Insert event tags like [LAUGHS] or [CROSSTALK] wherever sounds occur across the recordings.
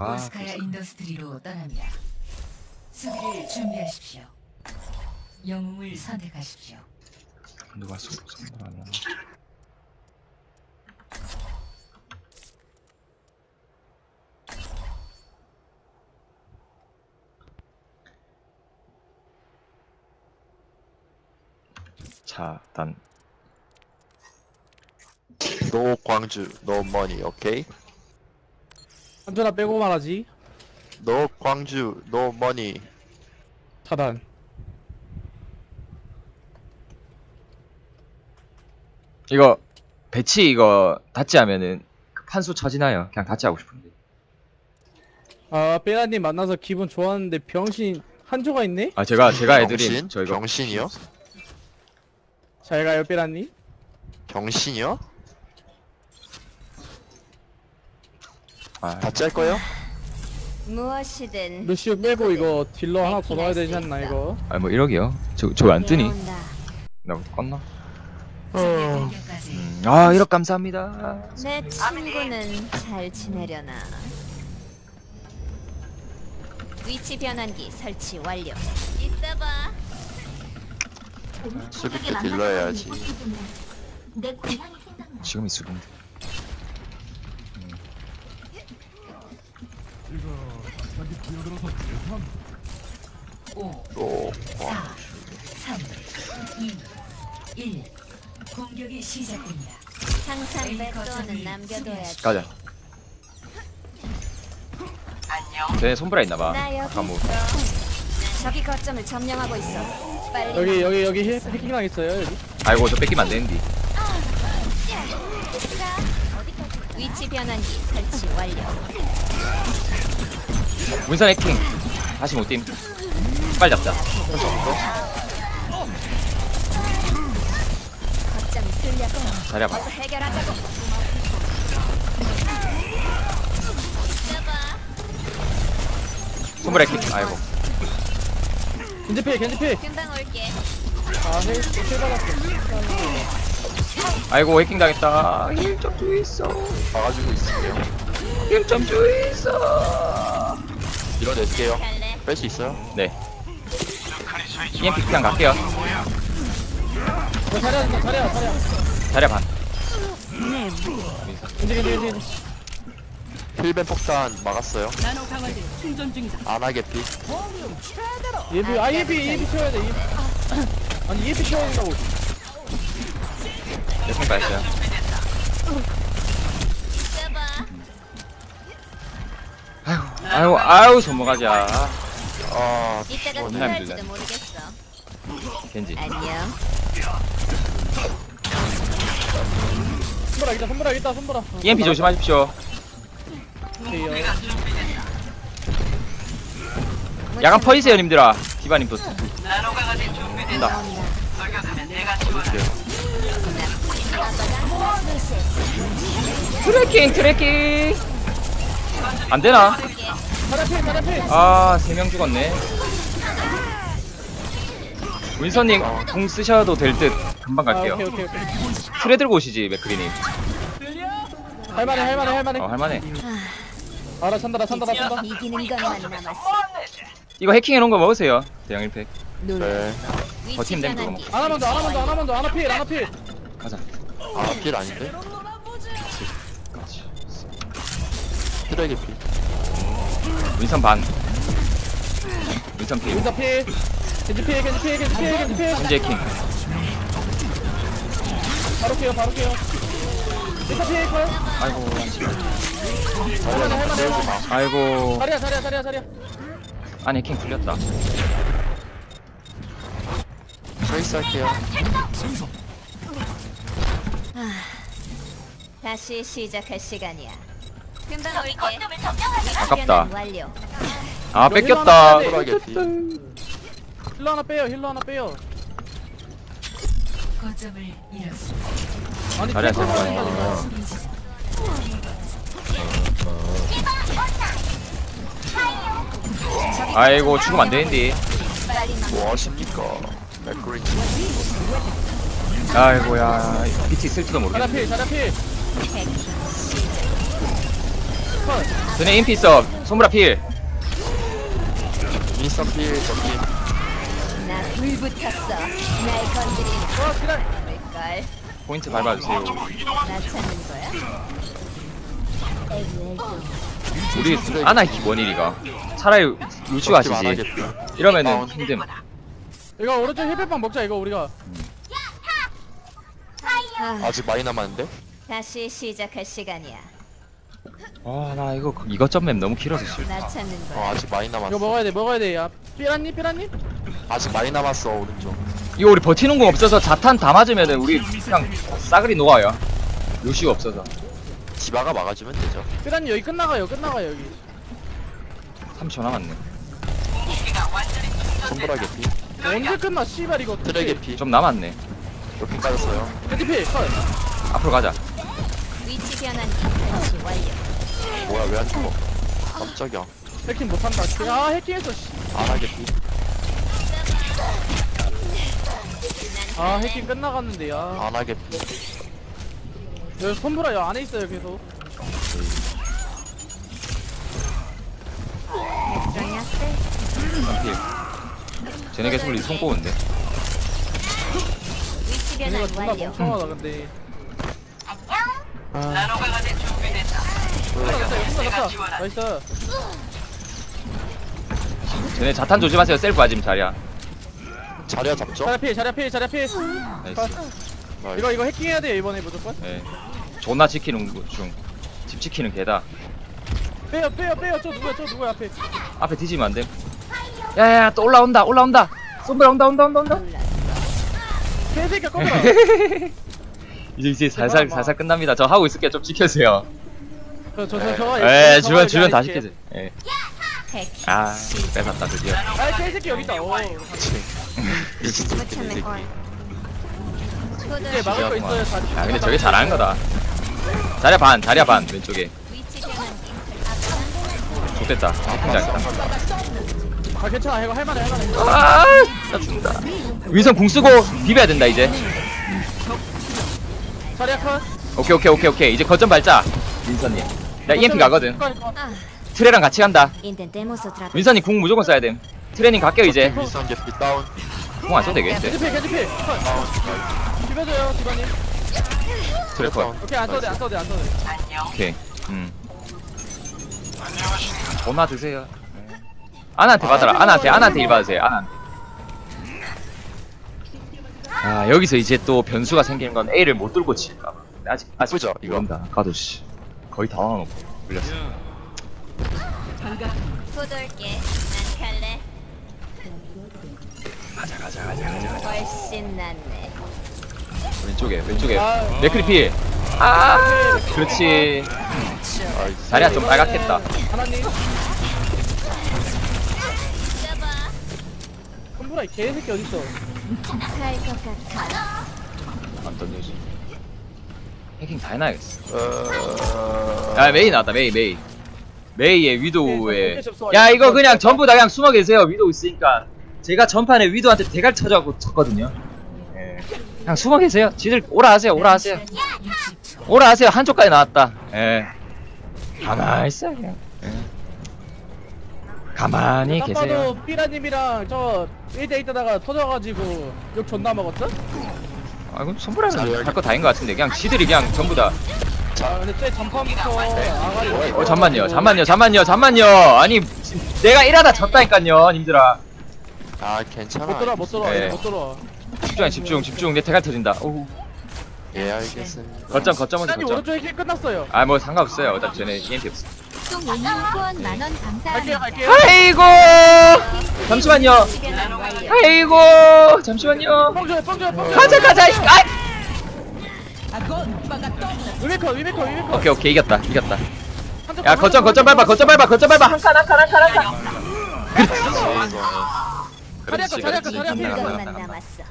아, 볼스카야 인더스트리로 떠납니다. 수비를 준비하십시오. 영웅을 선택하십시오. 누가 수, 선물 안 하나. 자, 일단 노 광주, 노 머니, 오케이? 한준아 빼고 말하지 노 광주, 노 머니. 차단 이거 배치 이거 닫지 하면은 그 판수 처지나요? 그냥 닫지 하고 싶은데. 아 빼라님 만나서 기분 좋았는데 병신 한조가 있네? 아 제가 제가 애들이 병신? 저 이거 병신이요? 잘 가요 빼라님 병신이요? 같이 할 거예요? 무엇이든 루시오 빼고 이거 딜러 하나 더 넣어야 되지 않나 이거 아니 뭐 이러기요. 저 저 안 뜨니? 내려온다. 나 껐나? 공격까지 음, 아 이렇게 감사합니다. 내 친구는 잘 지내려나 위치 변환기 설치 완료 이따 봐 수비 때 딜러 해야지. 지금이 수근데. 공격이 시작됩니다. 항상 남겨둬야지 가자. 쟤네 손브라 있나봐. 나 여기 아까 뭐 있어 저기 거점을 점령하고 있어 빨리 여기 여기 여기 해- 해킹당 있어요 여기 아이고 저 뺏기면 안 되는데. 위치 변환기 설치 완료 문선 해킹. 다시 못 뛴. 빨리 잡자. 어서 해결하자고 이따 봐 손브라 해킹. 아이고. 겐지필 겐지필 금방 올게 아해 힐 받았어 아이고 해킹 당했다. 1점 주 있어. 막아주고 있을게요. 1점 주 있어. 밀어낼게요. 뺄 수 있어요? 네. EMP 그냥 갈게요. 어, 자리야 자리야 자리야 자리 반. 겐지 겐지 겐지 힐벤 폭탄 막았어요. 안 하겠지? 예비 아 예비 예비 채워야 돼 예비. 아니 예비 채워야 된다고 해킹 빠졌어요. 이따 봐 아이고 아이고 손모가지야. 아, 이따가 오늘 필요할지도 남길래. 모르겠어 겐지. 안녕 손보라 있다 손보라 있다 손보라 EMP 조심하십시오. 야간 퍼이세요 님들아. 디바님 또. 나온다 트래킹 트래킹. 안 되나? 자리야 필 자리야 필 아, 세 명 죽었네. 윈서님, 공 쓰셔도 될 듯. 금방 아 갈게요. 오케이 오케이 오케이 트레 들고 오시지, 맥크리님. 할만해 할만해 할만해 어, 할만해. 알아 찬다라 찬다라 찬다 이기는 것만 남았어 이거 해킹해놓은 거 먹으세요. 대형 1팩. 네. 위치 버팀 댐 그거 변환기 하나 먼저 하나 먼저 하나 먼저 하나 필 하나 필 가자. 아, 필 아닌데? 같이. 쓰레기 필. 윈선 반. 윈선 필. 윈자 필 겐지 필 겐지 필 겐지 필 겐지 필 현재 해킹. 바로 깨요 바로 깨요 윈자 필 컷. 아이고. 할만해 할만해 아이고. 자리야 자리야 자리야 자리야 아니, 해킹 풀렸다. 트레이스 할게요. 다시 시작할 시간이야 금방 올게 아깝다. 완료 아, 뺏겼다. 힐러 하나 힐러겠지. 힐러 하나 빼요 힐러 하나 빼요 거점을 잃었습니다. 아니 힐러 하나. 수비 지점. 아이고, 죽으면 안 되는데. 뭐 하십니까? 맥그린. 아이고야. BT 있을지도 모르겠네. 필 필. 전에 인피 있어. 손브라 필. 윈스턴 필 저기 나 불붙었어. 날 건드리는 어. 걸걸. 포인트 밟아주세요. 나 찾는 거야? 에브엘도 우리 아나 원일이가 차라리 루시오 안 하시지. 이러면은 다운. 힘듦. 이거 오른쪽 힐백방 먹자 이거 우리가. 아, 아직 많이 남았는데? 다시 시작할 시간이야. 아나 이거 이것 맵 너무 길어서 싫다. 찾는 어 거야. 아직 많이 남았어 이거 먹어야 돼 먹어야 돼. 야 삐라님 삐라님. 아직 많이 남았어 오른쪽 이거 우리 버티는 공 없어서 자탄 다 맞으면은 우리 그냥 싸그리 녹아요. 루시오 없어서. 디바가 막아주면 되죠 삐라님 여기 끝나가요 끝나가요 여기. 3초 남았네. 손보라 개피 언제 끝나 씨발 이거. 트레 개피 좀 남았네. 이렇게 까졌어요 헤드필 컷. 앞으로 가자. 위치 변환기 설치 완료. 뭐야 왜 안 죽어 깜짝이야 해킹 못한다. 아 해킹했어. 씨. 아나 개피 아 해킹 끝나갔는데 야. 아나 개피 여기 손보라 여 안에 있어요 계속. 필. 쟤네 계속 우리 손 꼬는데. 얘네가 변환 존나 완료. 멍청하다 근데. 아. 나노가 준비됐다. 손보라 갔다 손보라 갔다. 나이스. 쟤네 자탄 조심하세요. 셀프 맞으면 자리야. 자리야 잡죠? 자리 필 자리 필 자리 필. 나이스. 나이스. 이거 이거 해킹해야 돼 이번에 무조건. 예. 존나 지키는 중. 집 지키는 개다. 빼요 빼요 빼요 저 누구야 저 누구야 앞에. 앞에 뒤지면 안 돼. 야야야 또 올라온다 올라온다. 손브라 온다 온다 온다 온다. 개새끼야 꺼버려. [LAUGHS] 이제 이제 살살 살살 끝납니다. 저 하고 있을게요. 좀 지켜주세요. 저저 저. 에 주변 주변 다 지켜줘. 예. 핵. 아 뺏었다 드디어. 아 개새끼 여기 있다. 오. 미친 새끼 이 막을 거 있어요. 자리. 아 근데 저게 잘하는 거다. 자리야 반 자리야 반 왼쪽에. 좋됐다. 해킹당했다. 아 괜찮아 이거 할만해 할만해. 아 진짜 죽는다. 윈선 궁 쓰고 비벼야 된다 이제. 자리야 컷. 오케이 오케이 오케이 오케이 이제 거점 밟자. 윈선님. 나 EMP 가거든. 아, 트레랑 같이 간다. intentemos otra vez. 윈선님 궁 무조건 써야 됨. 트레님 갈게요 이제. 윈스턴 개피 다운 궁 안 써도 되겠는데. 개지필 개지필. 컷. 다운 나이스. 비벼줘요 디바님. 트레 컷. 오케이 안 써도 돼안 써도 돼안 써도 돼. 안녕. 오케이. 음. 전화 주세요. 네. 아나한테 받아라. 아나한테 아나한테 일 받으세요. 아나한테. 아 여기서 이제 또 변수가 생기는 건 A를 못 뚫고 칠까. 봐. 아직 아직 예쁘죠, 이거? 모른다. 가도 씨 거의. 초돌게. 난 갈래. 가자 가자 가자 가자. 훨씬 낫네. 왼쪽에 왼쪽에 아. 네크리피. 아 그렇지. 자리야 좀 빨갛겠다. 하나님. 잡아. 손보라 이 개새끼 어딨어? 안 던져지. 해킹 다 해놔야겠어. 어... 야 메이 나왔다 메이 메이 메이의 오케이, 접수 야. 이거 그냥 전부 다 그냥 숨어 계세요 위도우 있으니까 제가 전판에 위도우한테 대갈 쳐져갖고 쳤거든요 예. 그냥 숨어 계세요 지들 오라 하세요 오라 하세요 60초. 오라 하세요 한쪽까지 나왔다 예 가만히 있어요 그냥 예. 가만히 딱 계세요 봐도 삐라님이랑 저 1대 있다가 터져가지고 욕 존나 먹었어? 아 이건 손브라는 할거 다인 것 같은데 그냥 지들이 그냥 전부 다 아 근데 쟤 전판부터 아가리 어, 잠만요, 잠만요, 잠만요, 잠만요. 아니, 내가 일하다 졌다니까요, 님들아. 아 괜찮아 못 들어 못 들어 네. 못 들어 집중해, 집중, 집중. 내 대갈 터진다. 오, 예 알겠습니다 거점, 거점은 삐라님 거점. 오른쪽 해킹 끝났어요 아, 뭐 상관없어요. 어차피 쟤네 EMP 없어. 또 모님 후원 만원 갈게요 감사합니다. 갈게요 아이고, 잠시만요. 아이고, 잠시만요. 뻥 줘요 뻥 줘요 뻥 줘요 가자, 가자. 아! 위메커 위메커 위메커 오케이, 오케이, 이겼다, 이겼다. 야, 거, 거점, 거점 거, 밟아, 거점 밟아, 거점 밟아. 한 칸, 한 칸, 한 칸, 한 칸. 그렇지, 아까, 그렇지. 간다. 간다. 남았어.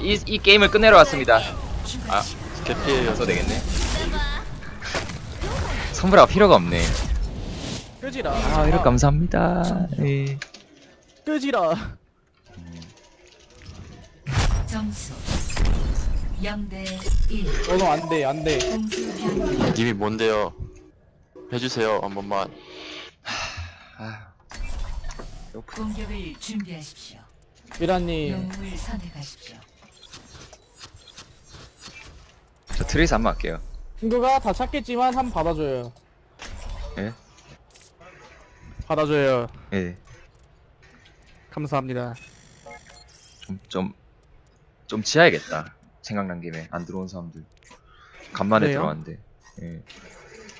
이, 이 게임을 끝내러 왔습니다. 아, 써 되겠네. 선브라가 필요가 없네. 끄지라 아, 이렇게 감사합니다. 예. 끄지라 점수 0대 1. 너도 안돼 안 돼 공수 변경. 님이 뭔데요 해주세요 한 번만 아, 공격을 준비하십시오. 영웅을 선택하십시오. 저 트레이스 한 번 할게요. 친구가 다 찾겠지만 한번 받아줘요 예? 받아줘요 예. 감사합니다 좀, 좀, 좀 지어야겠다. 생각난 김에 안 들어온 사람들. 간만에 그래요? 들어왔는데. 예.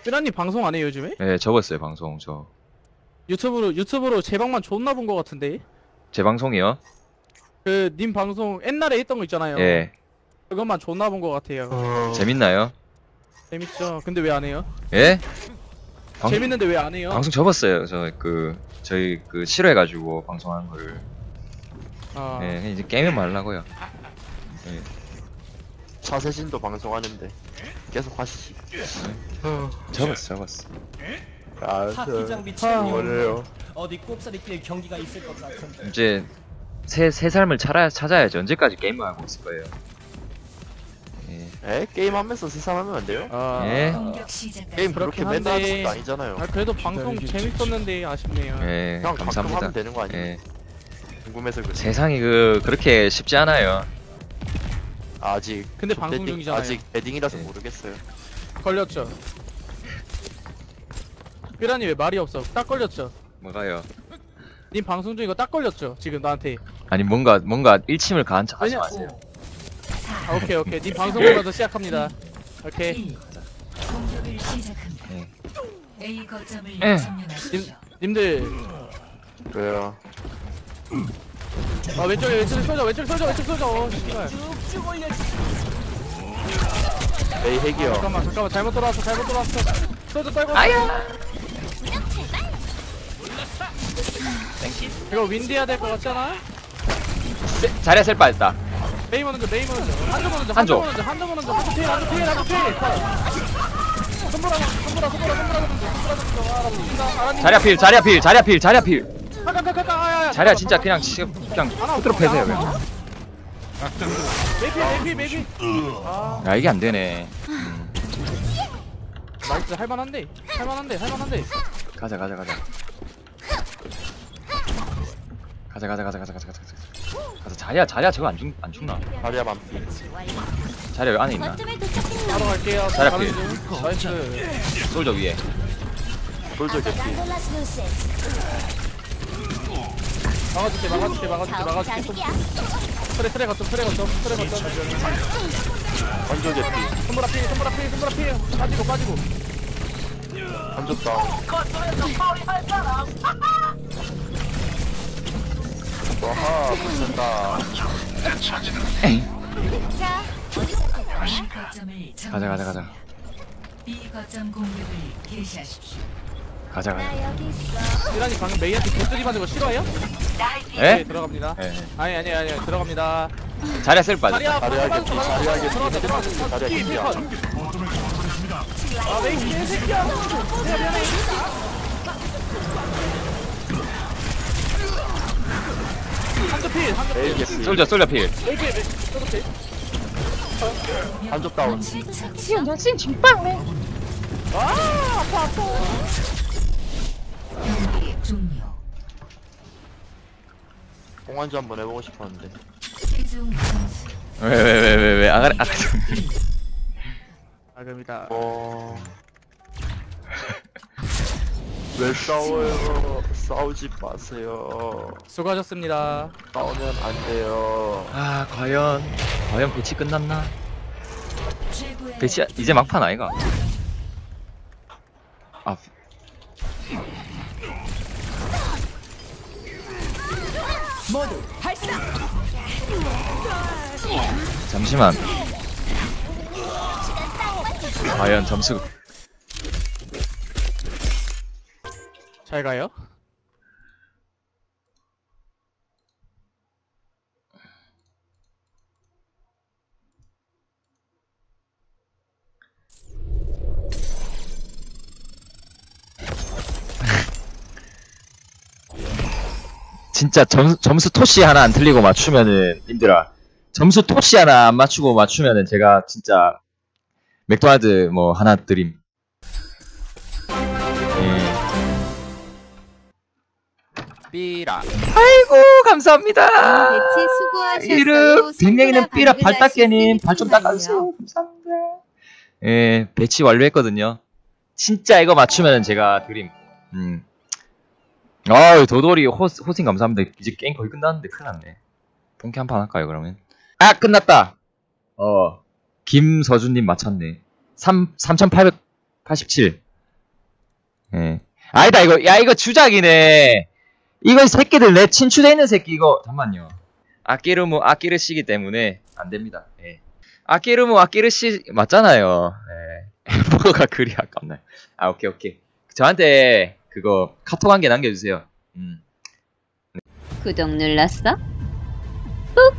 삐라님 방송 안 해요 요즘에? 예, 접었어요 방송 저. 유튜브로 유튜브로 제 방만 존나 본 것 같은데 제 방송이요? 그 님 방송 옛날에 했던 거 있잖아요 예. 그것만 존나 본 것 같아요 어... 재밌나요? 재밌죠 근데 왜 안 해요? 예? 방, 재밌는데 왜 안 해요? 방송 접었어요. 저 그 저희 그 싫어해가지고 방송하는 거를. 아, 예, 이제 게임만 하려고요. 차세진도 방송하는데 계속 하시지 접었어, 접었어. 아 파티장 아, 비치님 뭐래요 어디 꼽사리 뛸 경기가 있을 것 같은데 이제 새, 새 삶을 찾아, 찾아야지. 언제까지 게임만 하고 있을 거예요. 예. 에? 게임하면서 세상하면 안 돼요? 아, 예? 게임 그렇게 그렇긴 맨날 하는. 것도 아니잖아요 아 그래도 방송 재밌었는데 아쉽네요 예, 그냥 가끔 감사합니다. 하면 되는 거 아니에요? 예. 궁금해서 그래 세상이 그, 그렇게 쉽지 않아요. 아직 근데 저 방송 배딩- 중이잖아요. 아직 배딩이라서 예. 모르겠어요 걸렸죠 삐라님 왜 말이 없어 딱 걸렸죠 뭐가요? 님 방송 중 이거 딱 걸렸죠 지금 나한테 아니, 뭔가, 뭔가 일침을 가한 척 하지 왜냐- 마세요. 아 오케이 오케이 님 방송 보면서 시작합니다 오케이 1. 공격을 시작합니다. 예. A 거점을 예. 점령하십시오. 님들 왜요? 아 왼쪽에 왼쪽에 쏘자 왼쪽에 쏘자 왼쪽에 쏘자 어 씨발 에이 핵이요 잠깐만 잠깐만 잘못 돌아왔어 잘못 돌아왔어 쏘자 떨고 아야 이거 윈디 해야 될 것 같잖아 셀 빠졌다. 메이 먼저 메이 먼저. 한점 먼저 한조. 먼저 한점 먼저. 한점 피해 한점 피해 한점 피해 손보라 손보라 손보라 손보라 손보라 아? 자리야 필, 자리야 필, 자리야 필, 자리야 필. 아야야. 자리야 진짜 그냥, 지금 그냥 후드로 패세요, 그냥. 메이피 메이피 메이피 야, 이게 안 되네. 나이스 할만한데? 할만한데 할만한데? 가자, 가자, 가자. 가자, 가자, 가자, 가자, 가자, 가자, 가자, 자리야, 자리야, 저거 안 죽, 안 죽나? 다리야 반피 자리야, 왜 안에 있나? 도착했나? 바로 갈게요 자리야 필. 중. 나이스 솔저 위에. 솔저 개피. 막아줄게 막아줄게 막아줄게 막아줄게. 트레 트레 거점 트레 거점 트레 거점 완전 개피 손보라 피 손보라 피 손보라 피 빠지고 빠지고 완전 다운 와하 붙는다 가자, 가자, 가자. B 거점 공격을 개시하십시오. 가자, 가자. 나 여기 있어. 이란이 방금 메이한테 개쓰리 받는 거 싫어해요? 에? 네 들어갑니다 예, 아니 아니 아니 들어갑니다 예. 자리야 셀 빠졌다. 자리야 자리야 개피 자리야 개피 자리야 개피야 컷. 아 메이 개새끼야 미안해 미안해 한쪽 필. 한쪽 필. 메이 필 메이 저도 필. 한쪽 다운. 경기 종료. 공환주 한번 해보고 싶었는데. 최종 점수 왜, 왜, 왜, 왜, 왜, 아가, 아가. 아닙니다. 어... 왜 싸워요 싸우지 마세요. 수고하셨습니다. 싸우면 안 돼요. 아, 과연, 과연 배치 끝났나? 배치, 이제 막판 아이가? 아, 잠시만. 과연 점수. 잘 가요 진짜 점, 점수 토시 하나 안 틀리고 맞추면은 힘들어. 점수 토시 하나 안 맞추고 맞추면은 제가 진짜 맥도날드 뭐 하나 드림. 예. 삐라. 아이고 감사합니다. 대체 수고하셨어요. 이름 빅뱅이는 삐라 발닦개님 발 좀 닦아주세요. 감사합니다. 예 배치 완료했거든요. 진짜 이거 맞추면 제가 드림. 음. 아유 도돌이 호, 호칭 감사합니다. 이제 게임 거의 끝났는데 큰일 났네. 본캐 한 판 할까요 그러면? 아 끝났다. 어 김서준님 맞췄네. 3 3887. 예. 아니다 이거 야 이거 주작이네. 이거 이 새끼들 내 친추돼 있는 새끼 이거 잠만요. 아끼르무 아끼르시기 때문에 안 됩니다. 예. 아끼르무 아끼르시 맞잖아요. 예. [LAUGHS] 뭐가 그리 아깝나요? 아 오케이 오케이. 저한테 그거 카톡 한 개 남겨주세요. 음. 구독 눌렀어? 꾹